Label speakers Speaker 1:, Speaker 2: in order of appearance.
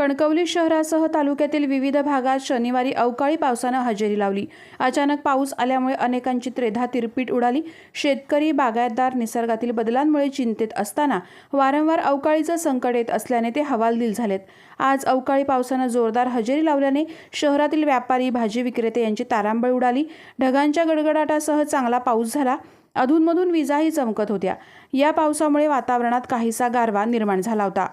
Speaker 1: कणकवली शहरासह तालुक्यातील विविध भागात शनिवारी अवकाळी पावसानं हजेरी लावली. अचानक पाऊस आल्यामुळे अनेकांची त्रेधा तिरपीट उडाली. शेतकरी बागायतदार निसर्गातील बदलांमुळे चिंतेत असताना वारंवार अवकाळीचं संकट येत असल्याने ते हवालदिल झालेत. आज अवकाळी पावसानं जोरदार हजेरी लावल्याने शहरातील व्यापारी भाजी विक्रेते यांची तारांबळ उडाली. ढगांच्या गडगडाटासह चांगला पाऊस झाला. अधूनमधून विजाही चमकत होत्या. या पावसामुळे वातावरणात काहीसा गारवा निर्माण झाला होता.